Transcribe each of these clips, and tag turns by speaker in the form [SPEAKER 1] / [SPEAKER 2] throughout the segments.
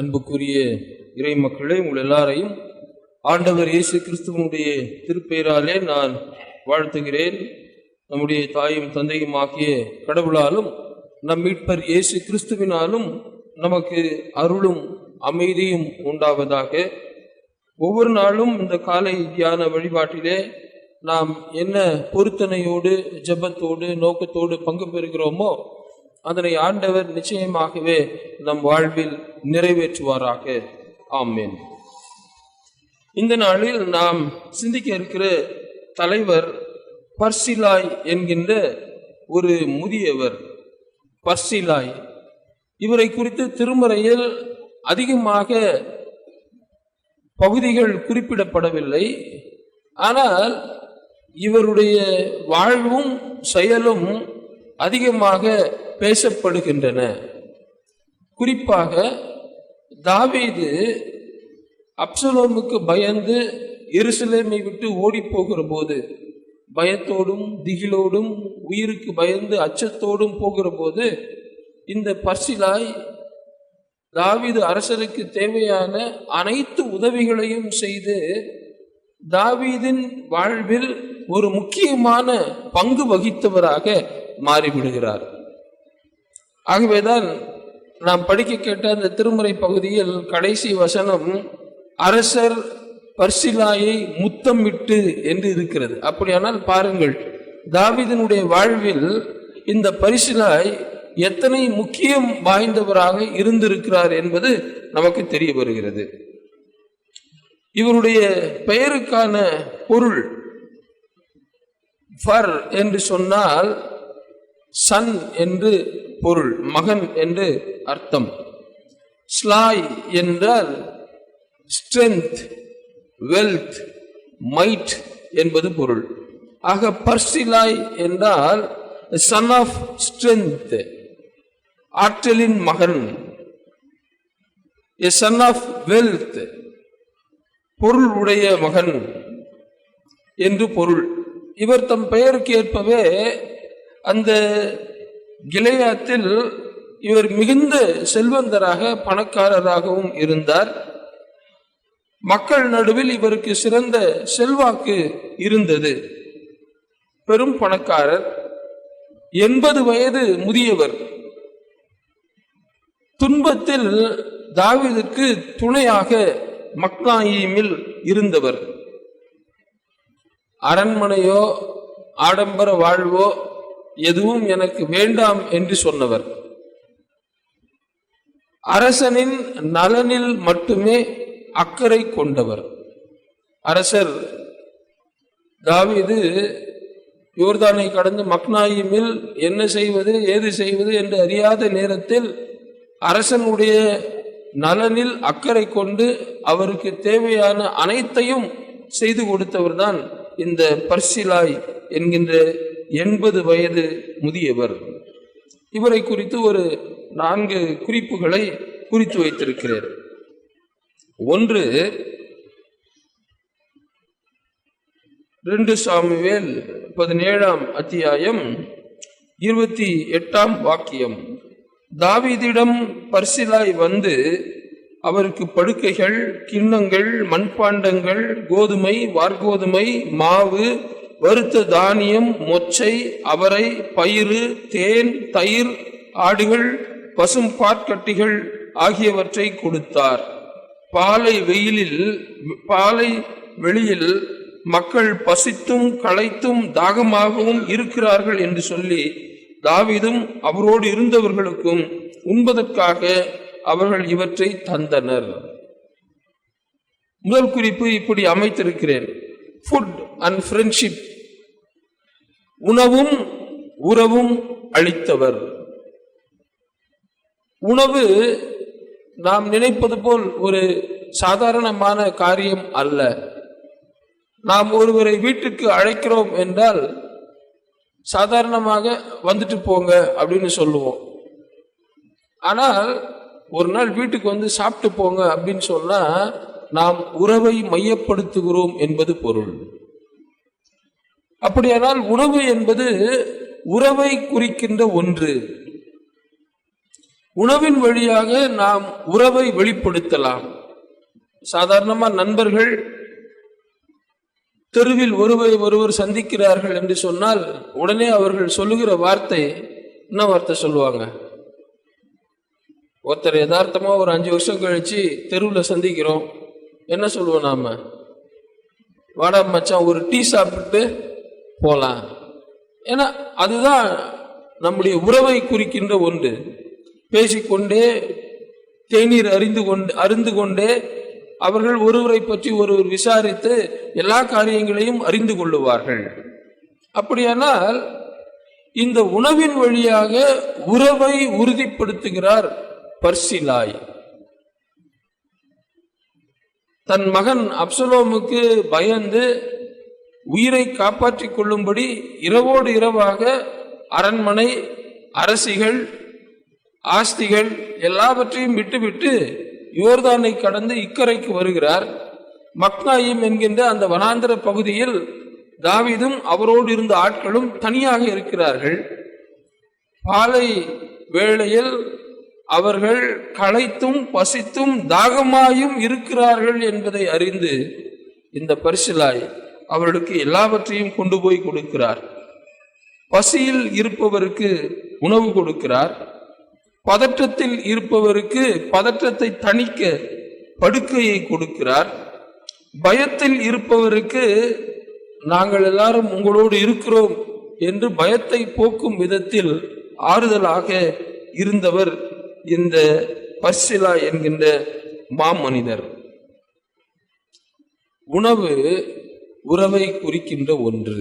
[SPEAKER 1] அன்புக்குரிய இறை மக்களே உங்கள் எல்லாரையும் ஆண்டவர் இயேசு கிறிஸ்துவனுடைய திருப்பெயராலே நான் வாழ்த்துகிறேன். நம்முடைய தாயும் தந்தையும் ஆகிய கடவுளாலும் நம் மீட்பர் இயேசு கிறிஸ்துவினாலும் நமக்கு அருளும் அமைதியும் உண்டாவதாக. ஒவ்வொரு நாளும் இந்த காலை தியான வழிபாட்டிலே நாம் என்ன பொருத்தனையோடு ஜெபத்தோடு நோக்கத்தோடு பங்கு பெறுகிறோமோ அதனை ஆண்டவர் நிச்சயமாகவே நம் வாழ்வில் நிறைவேற்றுவாராக. ஆமேன். இந்த நாளில் நாம் சிந்திக்க இருக்கிற தலைவர் பர்சிலாய் என்கின்ற ஒரு முதியவர் பர்சிலாய். இவரை குறித்து திருமறையில் அதிகமாக பகுதிகள் குறிப்பிடப்படவில்லை. ஆனால் இவருடைய வாழ்வும் செயலும் அதிகமாக பேசப்படுகின்றன. குறிப்பாக தாவீது அப்சலோமுக்கு பயந்து எருசலேமை விட்டு ஓடி போகிற போது பயத்தோடும் திகிலோடும் உயிருக்கு பயந்து அச்சத்தோடும் போகிற போது இந்த பர்சிலாய் தாவீது அரசருக்கு தேவையான அனைத்து உதவிகளையும் செய்து தாவீதின் வாழ்வில் ஒரு முக்கியமான பங்கு வகித்தவராக மாறிவிடுகிறார். ஆகவேதான் நாம் படிக்க கேட்ட அந்த திருமுறை பகுதியில் கடைசி வசனம் அரசர் பர்சிலாயை முத்தமிட்டு என்று இருக்கிறது. அப்படியானால் பாருங்கள் தாவிதனுடைய வாழ்வில் இந்த பரிசிலாய் எத்தனை முக்கியம் வாய்ந்தவராக இருந்திருக்கிறார் என்பது நமக்கு தெரிய வருகிறது. இவருடைய பெயருக்கான பொருள் ஃபர் என்று சொன்னால் சன் என்று பொருள் மகன் என்று அர்த்தம். ஸ்லாய் என்றால் ஸ்ட்ரென்த் வெல்த் மைட் என்பது பொருள். ஆக பர்சிலாய் என்றால் சன் ஆஃப் ஸ்ட்ரென்த் ஆற்றலின் மகன். எ சன் ஆஃப் வெல்த் பொருள் உடைய மகன் என்று பொருள். இவர் தம் பெயருக்கு ஏற்பவே அந்த கிளையாத்தில் இவர் மிகுந்த செல்வந்தராக பணக்காரராகவும் இருந்தார். மக்கள் நடுவில் இவருக்கு சிறந்த செல்வாக்கு இருந்தது. பெரும் பணக்காரர் எண்பது வயது முதியவர். துன்பத்தில் தாவீதுக்கு துணையாக மக்னாயிமில் இருந்தவர். அரண்மனையோ ஆடம்பர வாழ்வோ எதுவும் எனக்கு வேண்டாம் என்று சொன்னவர். அரசனின் நலனில் மட்டுமே அக்கறை கொண்டவர். அரசர் தாவிது யோர்தானை கடந்து மக்னாயிமில் என்ன செய்வது ஏது செய்வது என்று அறியாத நேரத்தில் அரசனுடைய நலனில் அக்கறை கொண்டு அவருக்கு தேவையான அனைத்தையும் செய்து கொடுத்தவர்தான் இந்த பர்சிலாய் என்கின்ற எண்பது வயது முதியவர். இவரை குறித்து ஒரு நான்கு குறிப்புகளை குறித்து வைத்திருக்கிறார் ஒன்று ரெண்டு சாமுவேல் பதினேழாம் அத்தியாயம் இருபத்தி எட்டாம் வாக்கியம். தாவிதிடம் பர்சிலாய் வந்து அவருக்கு படுக்கைகள் கிண்ணங்கள் மண்பாண்டங்கள் கோதுமை வார்கோதுமை மாவு வறுத்த தானியம் மொச்சை அவரை பயிறு தேன் தயிர் ஆடுகள் பசும் பாற்கட்டிகள் ஆகியவற்றை கொடுத்தார். பாலை வெயிலில் பாலை வெளியில் மக்கள் பசித்தும் களைத்தும் தாகமாகவும் இருக்கிறார்கள் என்று சொல்லி தாவிதும் அவரோடு இருந்தவர்களுக்கும் உண்பதற்காக அவர்கள் இவற்றை தந்தனர். முதல் குறிப்பு இப்படி அமைத்திருக்கிறேன். ஃபுட் அண்ட் ஃப்ரெண்ட்ஷிப் உணவும் உறவும் அளித்தவர். உணவு நாம் நினைப்பது போல் ஒரு சாதாரணமான காரியம் அல்ல. நாம் ஒருவரை வீட்டுக்கு அழைக்கிறோம் என்றால் சாதாரணமாக வந்துட்டு போங்க அப்படின்னு சொல்லுவோம். ஆனால் ஒரு நாள் வீட்டுக்கு வந்து சாப்பிட்டு போங்க அப்படின்னு சொன்னா நாம் உறவை மையப்படுத்துகிறோம் என்பது பொருள். அப்படியானால் உணவு என்பது உறவை குறிக்கின்ற ஒன்று. உணவின் வழியாக நாம் உறவை வெளிப்படுத்தலாம். சாதாரணமாக நண்பர்கள் தெருவில் ஒருவரை ஒருவர் சந்திக்கிறார்கள் என்று சொன்னால் உடனே அவர்கள் சொல்லுகிற வார்த்தை என்ன வார்த்தை சொல்லுவாங்க? ஒருத்தர் யதார்த்தமாக ஒரு அஞ்சு வருஷம் கழித்து தெருவில் சந்திக்கிறோம். என்ன சொல்லுவோம் நாம? வாடா மச்சான் ஒரு டீ சாப்பிட்டு போகலாம் ஏன்னா அதுதான் நம்முடைய உறவை குறிக்கின்ற ஒன்று. பேசிக்கொண்டே தேநீர் அறிந்து கொண்டு அருந்து கொண்டே அவர்கள் ஒருவரை பற்றி ஒருவர் விசாரித்து எல்லா காரியங்களையும் அறிந்து கொள்ளுவார்கள். அப்படியானால் இந்த உணவின் வழியாக உறவை உறுதிப்படுத்துகிறார் பர்சிலாய். தன் மகன் அப்சலோமுக்கு பயந்து உயிரை காப்பாற்றிக் கொள்ளும்படி இரவோடு இரவாக அரண்மனை அரசிகள் ஆஸ்திகள் எல்லாவற்றையும் விட்டுவிட்டு யோர்தானை கடந்து இக்கரைக்கு வருகிறார். மக்னாயிம் என்கின்ற அந்த வனாந்திர பகுதியில் தாவிதும் அவரோடு இருந்த ஆட்களும் தனியாக இருக்கிறார்கள். பாலை வேளையில் அவர்கள் களைத்தும் பசித்தும் தாகமாயும் இருக்கிறார்கள் என்பதை அறிந்து இந்த பரிசிலாய் அவர்களுக்கு எல்லாவற்றையும் கொண்டு போய் கொடுக்கிறார். பசியில் இருப்பவருக்கு உணவு கொடுக்கிறார். பதற்றத்தில் இருப்பவருக்கு பதற்றத்தை தணிக்க படுக்கையை கொடுக்கிறார். பயத்தில் இருப்பவருக்கு நாங்கள் எல்லாரும் உங்களோடு இருக்கிறோம் என்று பயத்தை போக்கும் விதத்தில் ஆறுதலாக இருந்தவர் இந்த பர்சிலா என்கின்ற மாமனிதர். உணவு உறவை குறிக்கின்ற ஒன்று.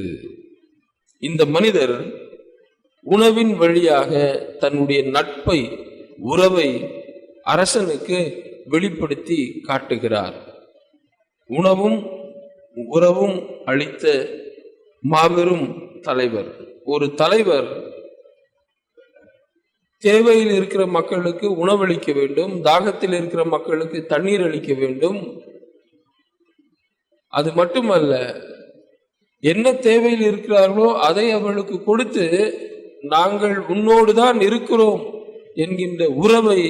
[SPEAKER 1] இந்த மனிதர் உணவின் வழியாக தன்னுடைய நட்பை உறவை அரசனுக்கு வெளிப்படுத்தி காட்டுகிறார். உணவும் உறவும் அளித்த மாபெரும் தலைவர். ஒரு தலைவர் தேவையில் இருக்கிற மக்களுக்கு உணவளிக்க வேண்டும் தாகத்தில் இருக்கிற மக்களுக்கு தண்ணீர் அளிக்க வேண்டும் அது மட்டுமல்ல என்ன தேவையில் இருக்கிறார்களோ அதை அவளுக்கு கொடுத்து நாங்கள் உன்னோடு தான் இருக்கிறோம் என்கின்ற உறவை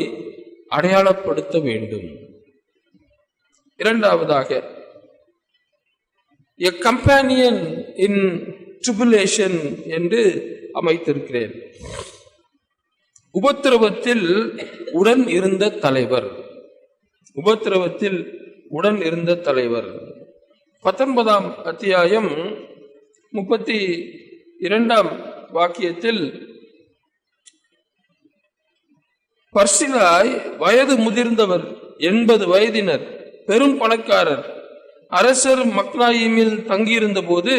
[SPEAKER 1] அடையாளப்படுத்த வேண்டும். இரண்டாவதாக எ கம்பேனியன் இன் ட்ரிபுலேஷன் என்று அமைத்திருக்கிறேன். உபத்திரவத்தில் உடன் இருந்த தலைவர். உபத்திரவத்தில் உடன் இருந்த தலைவர். பத்தொன்பதாம் அத்தியாயம் முப்பத்தி இரண்டாம் வாக்கியத்தில் பர்சிலாய் வயது முதிர்ந்தவர் எண்பது வயதினர் பெரும் பணக்காரர். அரசர் மக்னாயிமில் தங்கியிருந்த போது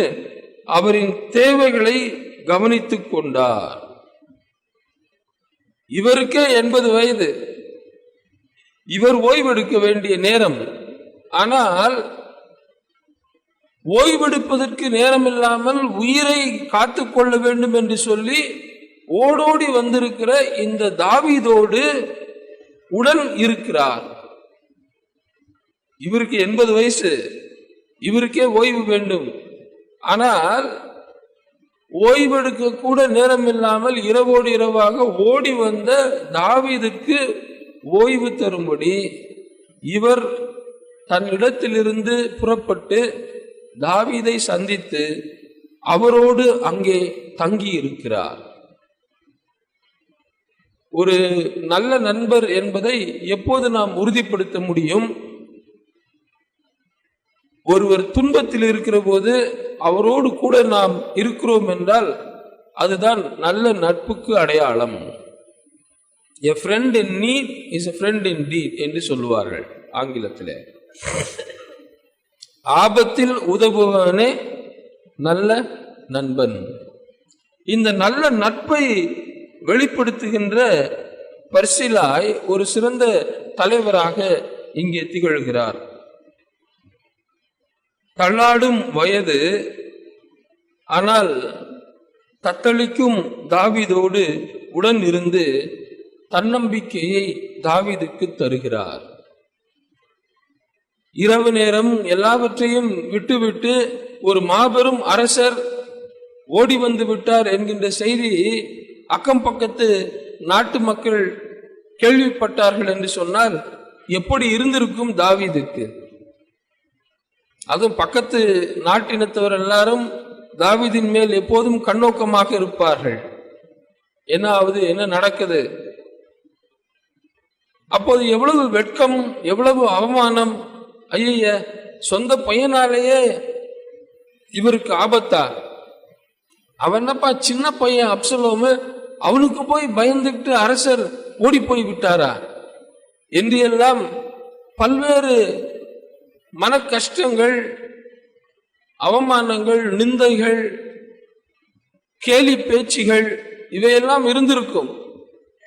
[SPEAKER 1] அவரின் தேவைகளை கவனித்துக் கொண்டார். இவருக்கே எண்பது வயது. இவர் ஓய்வெடுக்க வேண்டிய நேரம். ஆனால் ஓய்வெடுப்பதற்கு நேரமில்லாமல் உயிரை உயிரை காத்துக்கொள்ள வேண்டும் என்று சொல்லி ஓடோடி வந்திருக்கிற இந்த தாவீதோடு உடன் இருக்கிறார். இவருக்கு எண்பது வயசு. இவருக்கே ஓய்வு வேண்டும். ஆனால் ஓய்வெடுக்க கூட நேரம் இல்லாமல் இரவோடு இரவாக ஓடி வந்த தாவிதுக்கு ஓய்வு தரும்படி இவர் தன் இடத்திலிருந்து புறப்பட்டு தாவீதை சந்தித்து அவரோடு அங்கே தங்கி இருக்கிறார் ஒரு நல்ல நண்பர் என்பதை எப்போது நாம் உறுதிப்படுத்த முடியும்? ஒருவர் துன்பத்தில் இருக்கிற போது அவரோடு கூட நாம் இருக்கிறோம் என்றால் அதுதான் நல்ல நட்புக்கு அடையாளம். A friend in need is a friend in deed என்று சொல்லுவார்கள் ஆங்கிலத்தில். ஆபத்தில் உதவுபவனே நல்ல நண்பன். இந்த நல்ல நட்பை வெளிப்படுத்துகின்ற பர்சிலாய் ஒரு சிறந்த தலைவராக இங்கே திகழ்கிறார். தள்ளாடும் வயது ஆனால் தத்தளிக்கும் தாவிதோடு உடன் இருந்து தன்னம்பிக்கையை தாவிதுக்கு தருகிறார். இரவு நேரம் எல்லாவற்றையும் விட்டுவிட்டு ஒரு மாபெரும் அரசர் ஓடி வந்து விட்டார் என்கின்ற செய்தி அக்கம் பக்கத்து நாட்டு மக்கள் கேள்விப்பட்டார்கள் என்று சொன்னால் எப்படி இருந்திருக்கும் தாவீதுக்கு? அதுவும் பக்கத்து நாட்டினத்தவர் எல்லாரும் தாவீதின் மேல் எப்போதும் கண்ணோக்கமாக இருப்பார்கள். என்ன ஆகுது என்ன நடக்குது? அப்போது எவ்வளவு வெட்கம் எவ்வளவு அவமானம் ஐய சொந்த பையனாலேயே இவருக்கு ஆபத்தா? அவன் என்னப்பா சின்ன பையன் அப்சலோமு? அவனுக்கு போய் பயந்துட்டு அரசர் ஓடி போய் விட்டாரா? என்று எல்லாம் பல்வேறு மன கஷ்டங்கள் அவமானங்கள் நிந்தைகள் கேலி பேச்சுகள் இவையெல்லாம் இருந்திருக்கும்.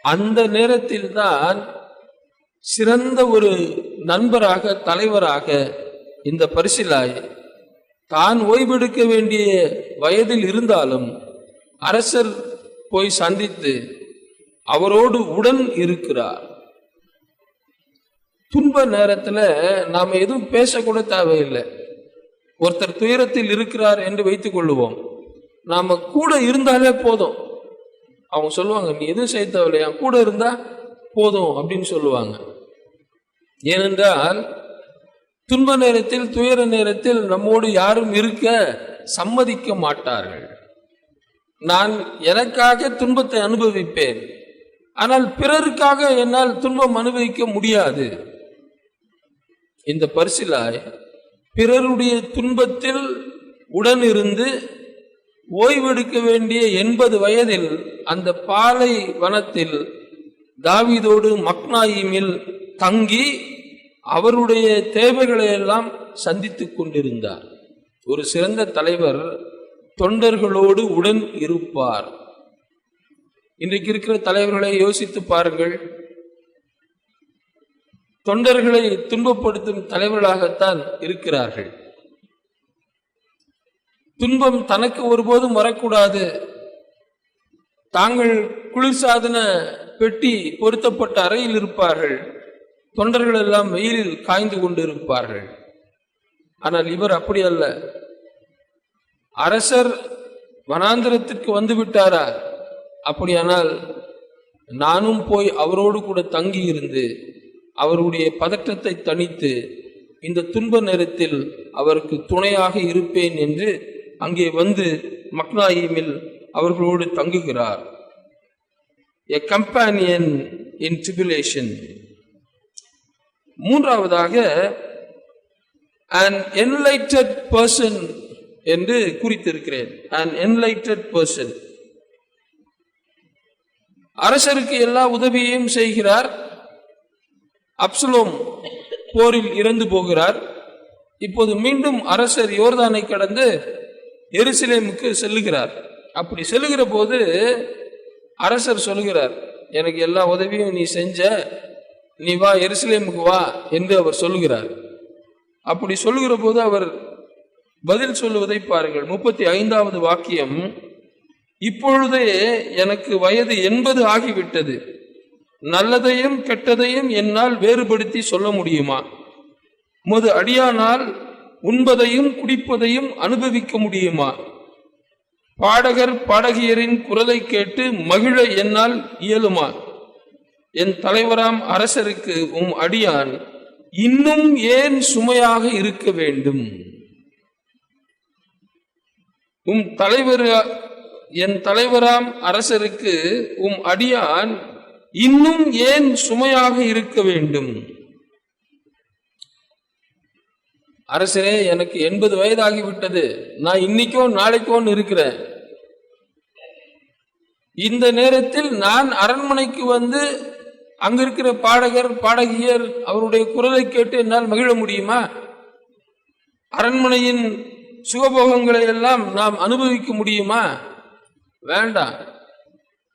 [SPEAKER 1] அந்த நேரத்தில் தான் சிறந்த ஒரு நண்பராக தலைவராக இந்த பரிசிலாய் தான் ஓய்வெடுக்க வேண்டிய வயதில் இருந்தாலும் அரசர் போய் சந்தித்து அவரோடு உடன் இருக்கிறார். துன்ப நேரத்தில் நாம் எதுவும் பேசக்கூட தேவையில்லை. ஒருத்தர் துயரத்தில் இருக்கிறார் என்று வைத்துக் கொள்ளுவோம். நாம் கூட இருந்தாலே போதும். அவங்க சொல்லுவாங்க நீ எதுவும் செய்ய தேவையில்லை என் கூட இருந்தா போதும் அப்படின்னு சொல்லுவாங்க. ஏனென்றால் துன்ப நேரத்தில் துயர நேரத்தில் நம்மோடு யாரும் இருக்க சம்மதிக்க மாட்டார்கள். நான் எனக்காக துன்பத்தை அனுபவிப்பேன். ஆனால் பிறருக்காக என்னால் துன்பம் அனுபவிக்க முடியாது. இந்த பரிசிலாய் பிறருடைய துன்பத்தில் உடன் இருந்து ஓய்வெடுக்க வேண்டிய எண்பது வயதில் அந்த பாலை வனத்தில் தாவிதோடு மக்னாயிமில் தங்கி அவருடைய தேவைகளை எல்லாம் சந்தித்து கொண்டிருந்தார். ஒரு சிறந்த தலைவர் தொண்டர்களோடு உடன் இருப்பார். இன்றைக்கு இருக்கிற தலைவர்களை யோசித்து பாருங்கள். தொண்டர்களை துன்பப்படுத்தும் தலைவர்களாகத்தான் இருக்கிறார்கள். துன்பம் தனக்கு ஒருபோதும் வரக்கூடாது. தாங்கள் குளிர்சாதன பெட்டி பொருத்தப்பட்ட அறையில் இருப்பார்கள். தொண்டர்கள் எல்லாம் வெயிலில் காய்ந்து கொண்டு இருப்பார்கள் ஆனால் இவர் அப்படி அல்ல. அரசர் வனாந்திரத்திற்கு வந்து விட்டாரா அப்படியானால் நானும் போய் அவரோடு கூட தங்கி இருந்து அவருடைய பதற்றத்தை தணித்து இந்த துன்ப நேரத்தில் அவருக்கு துணையாக இருப்பேன் என்று அங்கே வந்து மக்னாயிமில் அவர்களோடு தங்குகிறார். எ கம்பானியன் இன் ட்ரிபுலேஷன் மூன்றாவதாக அன் என்லைட்டட் பர்சன் என்று குறித்திருக்கிறேன். அன் என்லைட்டட் பர்சன் அரசருக்கு எல்லா உதவியையும் செய்கிறார். அப்சலோம் போரில் இறந்து போகிறார். இப்போது மீண்டும் அரசர் யோர்தானை கடந்து எருசலேமுக்கு செல்லுகிறார். அப்படி செல்லுகிற போது அரசர் சொல்லுகிறார் எனக்கு எல்லா உதவியும் நீ செஞ்ச நீ வா எருசலேமுக்கு வா என்று அவர் சொல்லுகிறார். அப்படி சொல்லுகிற போது அவர் பதில் சொல்லுவதை பாருங்கள். முப்பத்தி ஐந்தாவது வாக்கியம் இப்பொழுதே எனக்கு வயது எண்பது ஆகிவிட்டது. நல்லதையும் கெட்டதையும் என்னால் வேறுபடுத்தி சொல்ல முடியுமா? உமது அடியானால் உண்பதையும் குடிப்பதையும் அனுபவிக்க முடியுமா? பாடகர் பாடகியரின் குரலை கேட்டு மகிழ என்னால் இயலுமா? என் தலைவராம் அரசருக்கு உம் அடியான் இன்னும் ஏன் சுமையாக இருக்க வேண்டும்? உம் தலைவர் என் தலைவராம் அரசருக்கு உம் அடியான் இன்னும் ஏன் சுமையாக இருக்க வேண்டும்? அரசரே எனக்கு எண்பது வயதாகிவிட்டது. நான் இன்னைக்கோ நாளைக்கோன்னு இருக்கிறேன். இந்த நேரத்தில் நான் அரண்மனைக்கு வந்து அங்க இருக்கிற பாடகர் பாடகியர் அவருடைய குரலை கேட்டு என்னால் மகிழ முடியுமா? அரண்மனையின் சுகபோகங்களை எல்லாம் நாம் அனுபவிக்க முடியுமா? வேண்டாம்.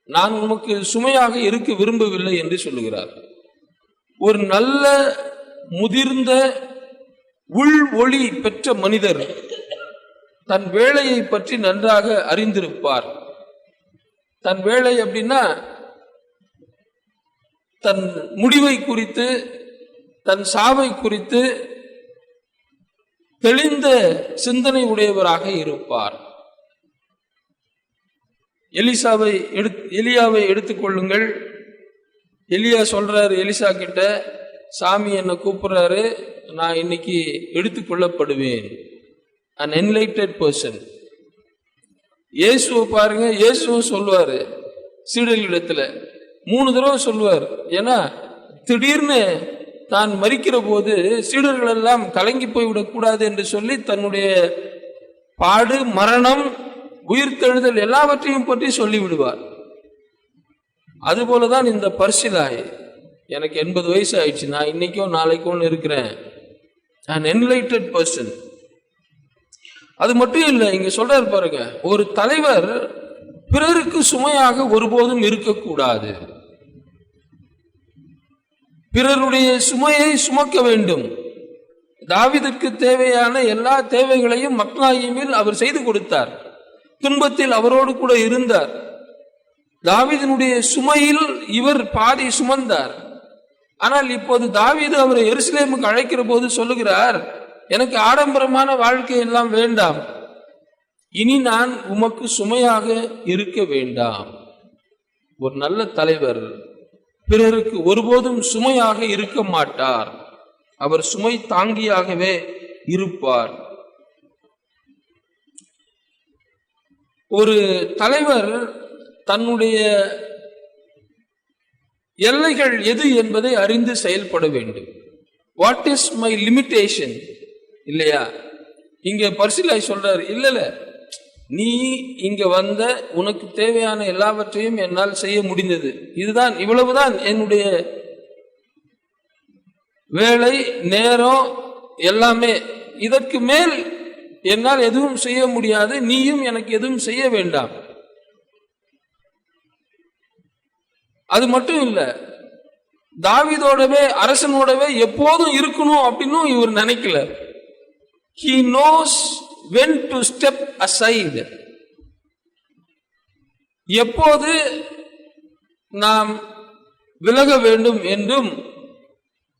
[SPEAKER 1] நான் உமக்கு சுமையாக இருக்க விரும்பவில்லை என்று சொல்லுகிறார். ஒரு நல்ல முதிர்ந்த உள் ஒளி பெற்ற மனிதர் தன் வேலையை பற்றி நன்றாக அறிந்திருப்பார். தன் வேலை அப்படின்னா தன் முடிவை குறித்து தன் சாவை குறித்து தெளிந்த சிந்தனை உடையவராக இருப்பார். எலிசாவை எடு எலியாவை எடுத்துக்கொள்ளுங்கள் எலியா சொல்றாரு எலிசா கிட்ட சாமி என்னை கூப்பிடுறாரு நான் இன்னைக்கு எடுத்துக்கொள்ளப்படுவேன் அன் என்லைட்டட் பர்சன் இயேசுவை பாருங்க இயேசுவும் சொல்லுவாரு சீடர்களிடத்துல மூணு தடவை சொல்லுவார். ஏன்னா திடீர்னு தான் மறிக்கிற போது சீடர்கள் எல்லாம் கலங்கி போய்விடக்கூடாது என்று சொல்லி தன்னுடைய பாடு மரணம் உயிர்த்தெழுதல் எல்லாவற்றையும் பற்றி சொல்லிவிடுவார் அதுபோல தான் இந்த பரிசிலாய். எனக்கு எண்பது வயசு ஆயிடுச்சு. நான் இன்னைக்கோ நாளைக்கோ இருக்கிறேன். நான் என்லைட்டட் பர்சன் அது மட்டும் இல்லை இங்க சொல்றாரு பாருங்க ஒரு தலைவர் பிறருக்கு சுமையாக ஒருபோதும் இருக்கக்கூடாது. பிறருடைய சுமையை சுமக்க வேண்டும். தாவிதற்கு தேவையான எல்லா தேவைகளையும் மக்னாயிமில் அவர் செய்து கொடுத்தார். துன்பத்தில் அவரோடு கூட இருந்தார். தாவிதனுடைய சுமையில் இவர் பாதி சுமந்தார். ஆனால் இப்போது தாவிது அவரை எருசலேமுக்கு அழைக்கிற போது சொல்லுகிறார் எனக்கு ஆடம்பரமான வாழ்க்கை எல்லாம் வேண்டாம். இனி நான் உமக்கு சுமையாக இருக்க வேண்டாம். ஒரு நல்ல தலைவர் பிறருக்கு ஒருபோதும் சுமையாக இருக்க மாட்டார். அவர் சுமை தாங்கியாகவே இருப்பார். ஒரு தலைவர் தன்னுடைய எல்லைகள் எது என்பதை அறிந்து செயல்பட வேண்டும். வாட் இஸ் மை லிமிட்டேஷன் இல்லையா? இங்க பர்சிலாய் சொல்றாரு இல்ல நீ இங்க வந்த உனக்கு தேவையான எல்லாவற்றையும் என்னால் செய்ய முடிந்தது. இதுதான் இவ்வளவுதான் என்னுடைய வேலை நேரம் எல்லாமே. இதற்கு மேல் என்னால் எதுவும் செய்ய முடியாது நீயும் எனக்கு எதுவும் செய்ய வேண்டாம். அது மட்டும் இல்லை தாவிதோடவே அரசனோடவே எப்போதும் இருக்கணும் அப்படின்னும் இவர் நினைக்கல. He knows when to step aside எப்போது நாம் விலக வேண்டும் என்றும்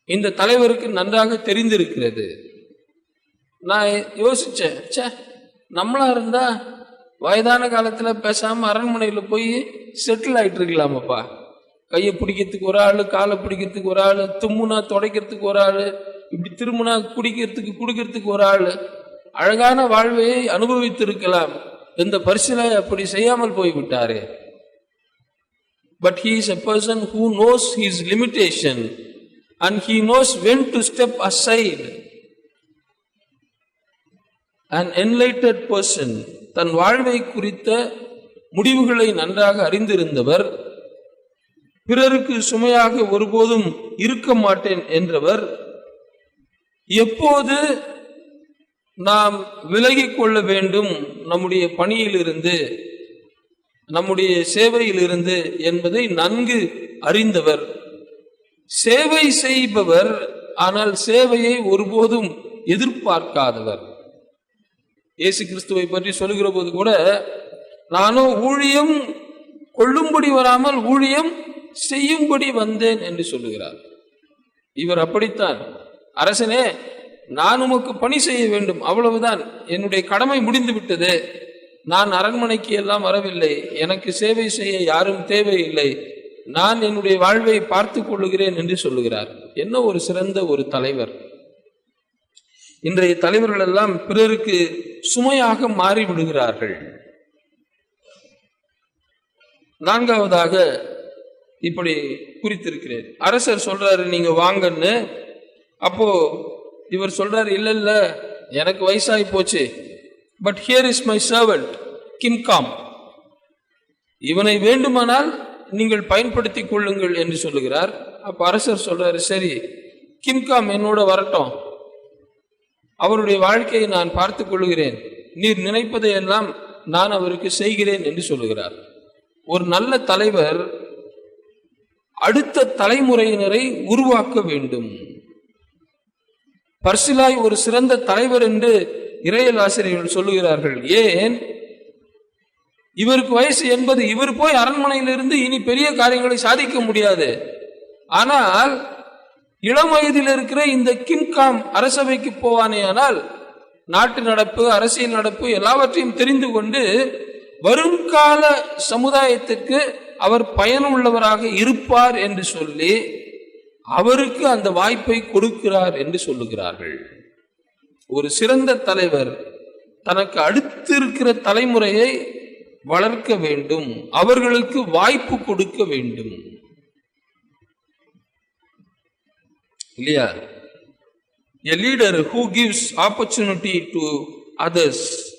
[SPEAKER 1] இந்த தலைவருக்கு நன்றாக தெரிந்திருக்கிறது. நான் யோசிச்சேன் ச்சே நம்மளா இருந்தா வயதான காலத்துல பேசாம அரண்மனையில போய் செட்டில் ஆயிட்டு இருக்கலாமப்பா. கையை பிடிக்கிறதுக்கு ஒரு ஆள் காலை பிடிக்கிறதுக்கு ஒரு ஆள் தும்முனா துடைக்கிறதுக்கு ஒரு ஆள் இப்படி திரும்பினா குடிக்கிறதுக்கு குடிக்கிறதுக்கு ஒரு ஆள் அழகான வாழ்வை அனுபவித்திருக்கலாம். இந்த பரிசிலை அப்படி செய்யாமல் போய்விட்டாரே. But he is a person who knows his limitation and he knows when to step aside and enlightened person தன் வாழ்வை குறித்த முடிவுகளை நன்றாக அறிந்திருந்தவர் பிறருக்கு சுமையாக ஒருபோதும் இருக்க மாட்டேன் என்றவர் எப்போது நாம் விலகி கொள்ள வேண்டும் நம்முடைய பணியிலிருந்து நம்முடைய சேவையிலிருந்து என்பதை நன்கு அறிந்தவர். சேவை செய்பவர் ஆனால் சேவையை ஒருபோதும் எதிர்பார்க்காதவர். இயேசு கிறிஸ்துவை பற்றி சொல்லுகிற போது கூட நானும் ஊழியம் கொள்ளும்படி வராமல் ஊழியம் செய்யும்படி வந்தேன் என்று சொல்லுகிறார். இவர் அப்படித்தான். அரசனே நான் உமக்கு பணி செய்ய வேண்டும். அவ்வளவுதான். என்னுடைய கடமை முடிந்து விட்டது நான் அரண்மனைக்கு எல்லாம் வரவில்லை. எனக்கு சேவை செய்ய யாரும் தேவையில்லை. நான் என்னுடைய வாழ்வை பார்த்து கொள்ளுகிறேன் என்று சொல்லுகிறார். என்ன ஒரு சிறந்த ஒரு தலைவர். இன்றைய தலைவர்கள் எல்லாம் பிறருக்கு சுமையாக மாறிவிடுகிறார்கள். நான்காவதாக இப்படி குறித்திருக்கிறேன். அரசர் சொல்றாரு நீங்க வாங்கன்னு. அப்போ இவர் சொல்றாரு இல்ல இல்ல எனக்கு வயசாகி போச்சு. But here is my servant கிம்காம் இவனை வேண்டுமானால் நீங்கள் பயன்படுத்திக் கொள்ளுங்கள் என்று சொல்லுகிறார். அப்ப அரசர் சொல்றாரு சரி கிம்காம் என்னோட வரட்டும். அவருடைய வாழ்க்கையை நான் பார்த்துக் கொள்கிறேன் நீர் நினைப்பதை எல்லாம் நான் அவருக்கு செய்கிறேன் என்று சொல்லுகிறார். ஒரு நல்ல தலைவர் அடுத்த தலைமுறையினரை உருவாக்க வேண்டும். பர்சிலாய் ஒரு சிறந்த தலைவர் என்று இறையல் ஆசிரியர்கள் சொல்லுகிறார்கள். ஏன்? இவருக்கு வயசு என்பது இவர் போய் அரண்மனையிலிருந்து இனி பெரிய காரியங்களை சாதிக்க முடியாது. ஆனால் இளம் வயதில் இருக்கிற இந்த கிம்காம் அரசவைக்கு போவானேயானால் நாட்டு நடப்பு அரசியல் நடப்பு எல்லாவற்றையும் தெரிந்து கொண்டு வருங்கால சமுதாயத்துக்கு அவர் பயனுள்ளவராக இருப்பார் என்று சொல்லி அவருக்கு அந்த வாய்ப்பை கொடுக்கிறார் என்று சொல்லுகிறார்கள். ஒரு சிறந்த தலைவர் தனக்கு அடுத்து இருக்கிற தலைமுறையை வளர்க்க வேண்டும் அவர்களுக்கு வாய்ப்பு கொடுக்க வேண்டும். இல்லையா? A leader who gives opportunity to others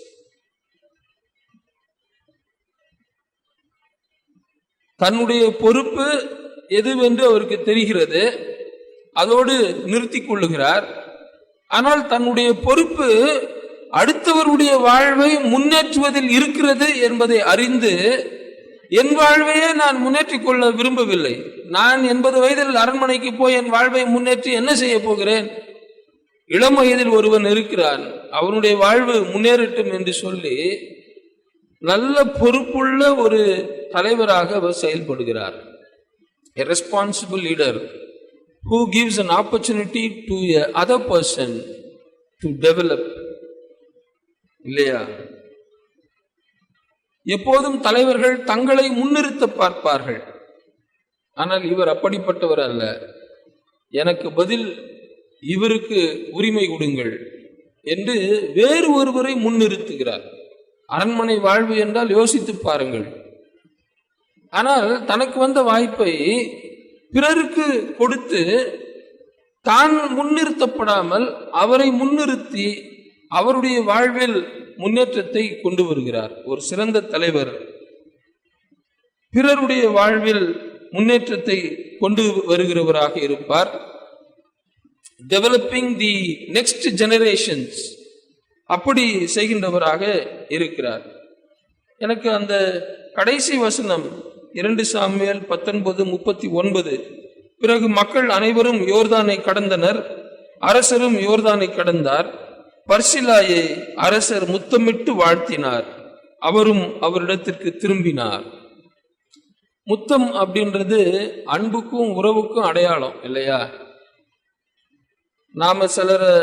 [SPEAKER 1] தன்னுடைய பொறுப்பு எதுவென்று அவருக்கு தெரிகிறது அதோடு நிறுத்தி கொள்ளுகிறார். ஆனால் தன்னுடைய பொறுப்பு அடுத்தவருடைய வாழ்வை முன்னேற்றுவதில் இருக்கிறது என்பதை அறிந்து என் வாழ்வையே நான் முன்னேற்றிக் கொள்ள விரும்பவில்லை. நான் எண்பது வயதில் அரண்மனைக்கு போய் என் வாழ்வை முன்னேற்றி என்ன செய்ய போகிறேன்? இளம் வயதில் ஒருவன் இருக்கிறான். அவனுடைய வாழ்வு முன்னேறட்டும் என்று சொல்லி நல்ல பொறுப்புள்ள ஒரு தலைவராக அவர் செயல்படுகிறார். A responsible leader who gives an opportunity to a other person to develop. இல்லையா? எப்போதும் தலைவர்கள் தங்களை முன்னிறுத்த பார்ப்பார்கள். ஆனால் இவர் அப்படிப்பட்டவர் அல்ல. எனக்கு பதில் இவருக்கு உரிமை கொடுங்கள் என்று வேறு ஒருவரை முன்னிறுத்துகிறார். அரண்மனை வாழ்வு என்றால் யோசித்து பாருங்கள். ஆனால் தனக்கு வந்த வாய்ப்பை பிறருக்கு கொடுத்து தான் முன்னிறுத்தப்படாமல் அவரை முன்னிறுத்தி அவருடைய வாழ்வில் முன்னேற்றத்தை கொண்டு வருகிறார். ஒரு சிறந்த தலைவர். பிறருடைய வாழ்வில் முன்னேற்றத்தை கொண்டு வருகிறவராக இருப்பார். டெவலப்பிங் தி நெக்ஸ்ட் ஜெனரேஷன்ஸ் அப்படி செய்கின்றவராக இருக்கிறார். எனக்கு அந்த கடைசி வசனம் இரண்டு சாமியல் பத்தொன்பது முப்பத்தி ஒன்பது பிறகு மக்கள் அனைவரும் யோர்தானை கடந்தனர். அரசரும் யோர்தானை கடந்தார். பர்சிலாயை அரசர் முத்தமிட்டு வாழ்த்தினார். அவரும் அவரிடத்திற்கு திரும்பினார். முத்தம் அப்படின்றது அன்புக்கும் உறவுக்கும் அடையாளம் இல்லையா? நாம சிலரை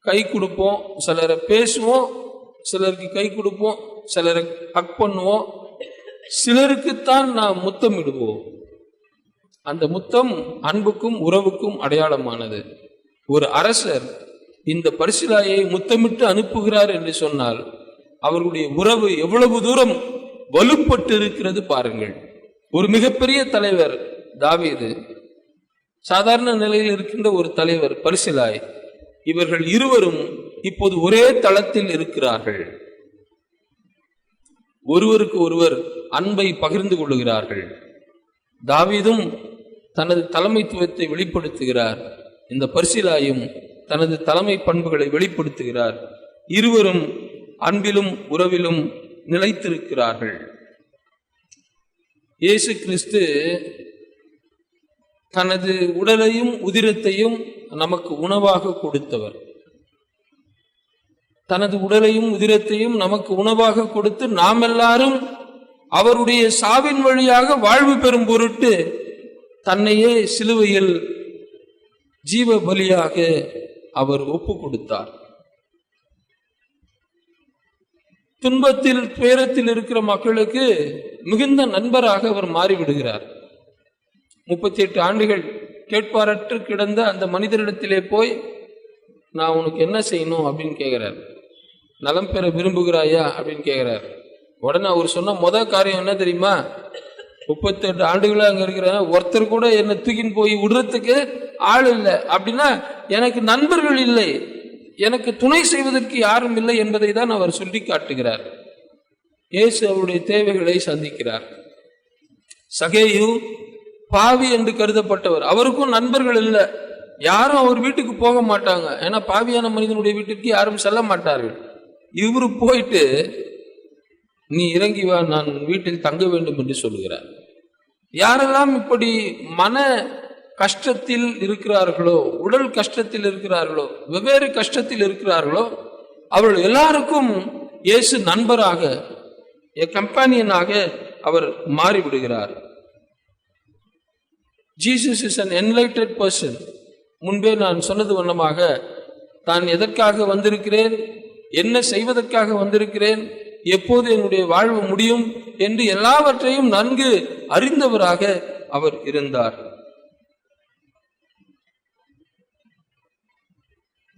[SPEAKER 1] கை கொடுப்போம் சிலரை பேசுவோம் சிலருக்கு கை கொடுப்போம் சிலரை ஹக் பண்ணுவோம் சிலருக்குத்தான் நாம் முத்தமிடுவோம். அந்த முத்தம் அன்புக்கும் உறவுக்கும் அடையாளமானது. ஒரு அரசர் இந்த பரிசிலாயை முத்தமிட்டு அனுப்புகிறார் என்று சொன்னால் அவர்களுடைய உறவு எவ்வளவு தூரம் வலுப்பட்டு இருக்கிறது பாருங்கள். ஒரு மிகப்பெரிய தலைவர் தாவீது சாதாரண நிலையில் இருக்கின்ற ஒரு தலைவர் பரிசிலாய் இவர்கள் இருவரும் இப்போது ஒரே தளத்தில் இருக்கிறார்கள். ஒருவருக்கு ஒருவர் அன்பை பகிர்ந்து கொள்ளுகிறார்கள். தாவீதும் தனது தலைமைத்துவத்தை வெளிப்படுத்துகிறார். இந்த பரிசிலாயும் தனது தலைமை பண்புகளை வெளிப்படுத்துகிறார். இருவரும் அன்பிலும் உறவிலும் நிலைத்திருக்கிறார்கள். இயேசு கிறிஸ்து தனது உடலையும் உதிரத்தையும் நமக்கு உணவாக கொடுத்தவர். தனது உடலையும் உதிரத்தையும் நமக்கு உணவாக கொடுத்து நாம் எல்லாரும் அவருடைய சாவின் வழியாக வாழ்வு பெறும் பொருட்டு தன்னையே சிலுவையில் ஜீவ பலியாக அவர் ஒப்பு கொடுத்தார் துன்பத்தில் துயரத்தில் இருக்கிற மக்களுக்கு மிகுந்த நண்பராக அவர் மாறிவிடுகிறார். முப்பத்தி எட்டு ஆண்டுகள் கேட்பாரற்று கிடந்த அந்த மனிதரிடத்திலே போய் நான் உனக்கு என்ன செய்யணும்? அப்படின்னு கேட்கிறார். நலம் பெற விரும்புகிறாயா? அப்படின்னு கேட்கிறார். உடனே அவர் சொன்ன முத காரியம் என்ன தெரியுமா? முப்பத்தெட்டு ஆண்டுகளாக அங்கே இருக்கிறேன் ஒருத்தர் கூட என்னை தூக்கின்னு போய் விடுறதுக்கு ஆள் இல்லை. அப்படின்னா எனக்கு நண்பர்கள் இல்லை. எனக்கு துணை செய்வதற்கு யாரும் இல்லை என்பதை தான் அவர் சொல்லி காட்டுகிறார். இயேசு அவருடைய தேவைகளை சந்திக்கிறார். சகேயு பாவி என்று கருதப்பட்டவர். அவருக்கும் நண்பர்கள் இல்லை. யாரும் அவர் வீட்டுக்கு போக மாட்டாங்க. ஏன்னா பாவியான மனிதனுடைய வீட்டுக்கு யாரும் செல்ல மாட்டார்கள். இவரு போயிட்டு நீ இறங்கி வா நான் வீட்டில் தங்க வேண்டும் என்று சொல்லுகிறார். யாரெல்லாம் இப்படி மன கஷ்டத்தில் இருக்கிறார்களோ உடல் கஷ்டத்தில் இருக்கிறார்களோ வெவ்வேறு கஷ்டத்தில் இருக்கிறார்களோ அவர்கள் எல்லாருக்கும் இயேசு நண்பராக என் கம்பானியனாக அவர் மாறிவிடுகிறார். Jesus is an enlightened person முன்பே நான் சொன்னது வண்ணமாக தான் எதற்காக வந்திருக்கிறேன்? என்ன செய்வதற்காக வந்திருக்கிறேன்? எப்போது என்னுடைய வாழ்வு முடியும் என்று எல்லாவற்றையும் நன்கு அறிந்தவராக அவர் இருந்தார்.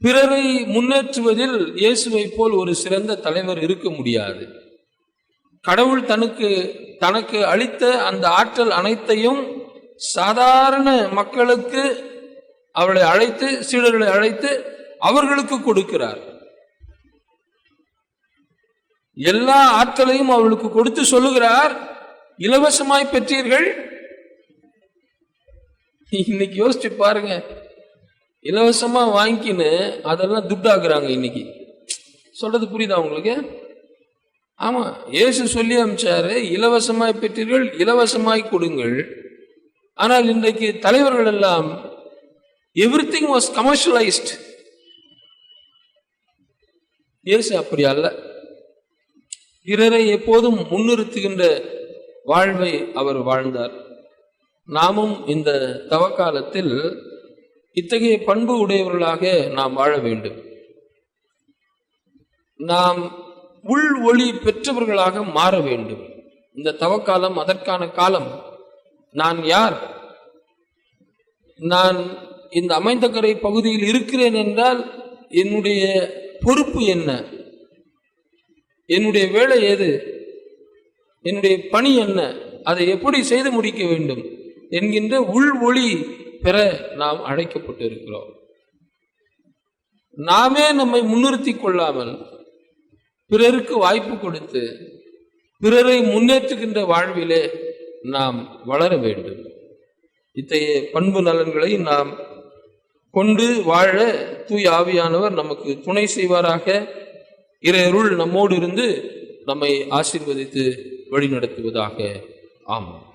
[SPEAKER 1] பிறரை முன்னேற்றுவதில் இயேசுவை போல் ஒரு சிறந்த தலைவர் இருக்க முடியாது. கடவுள் தனக்கு தனக்கு அளித்த அந்த ஆற்றல் அனைத்தையும் சாதாரண மக்களுக்கு அவளை அழைத்து சீடர்களை அழைத்து அவர்களுக்கு கொடுக்கிறார். எல்லா ஆற்றலையும் அவளுக்கு கொடுத்து சொல்லுகிறார் இலவசமாய் பெற்றீர்கள். இன்னைக்கு யோசிச்சு பாருங்க இலவசமா வாங்கிக்கின்னு அதெல்லாம் துட்டாக்குறாங்க இன்னைக்கு. சொல்றது புரியுதா உங்களுக்கு? ஆமா இயேசு சொல்லி அமிச்சாரு இலவசமாய் பெற்றீர்கள் இலவசமாய் கொடுங்கள். ஆனால் இன்றைக்கு தலைவர்கள் எல்லாம் எவ்ரி திங் வாஸ் கமர்ஷியலைஸ்ட் இயேசு அப்படி அல்ல. பிறரை எப்போதும் முன்னிறுத்துகின்ற வாழ்வை அவர் வாழ்ந்தார். நாமும் இந்த தவக்காலத்தில் இத்தகைய பண்பு உடையவர்களாக நாம் வாழ வேண்டும். நாம் உள் ஒளி பெற்றவர்களாக மாற வேண்டும். இந்த தவக்காலம் அதற்கான காலம். நான் யார்? நான் இந்த அமைந்தகரை பகுதியில் இருக்கிறேன் என்றால் என்னுடைய பொறுப்பு என்ன? என்னுடைய வேலை எது? என்னுடைய பணி என்ன? அதை எப்படி செய்து முடிக்க வேண்டும்? என்கின்ற உள் ஒளி பெற நாம் அழைக்கப்பட்டிருக்கிறோம். நாமே நம்மை முன்னிறுத்தி கொள்ளாமல் பிறருக்கு வாய்ப்பு கொடுத்து பிறரை முன்னேற்றுகின்ற வாழ்விலே நாம் வளர வேண்டும். இத்தகைய பண்பு நலன்களை நாம் கொண்டு வாழ தூய் ஆவியானவர் நமக்கு துணை செய்வாராக. இறையருள் நம்மோடு இருந்து நம்மை ஆசீர்வதித்து வழிநடத்துவதாக. ஆமாம்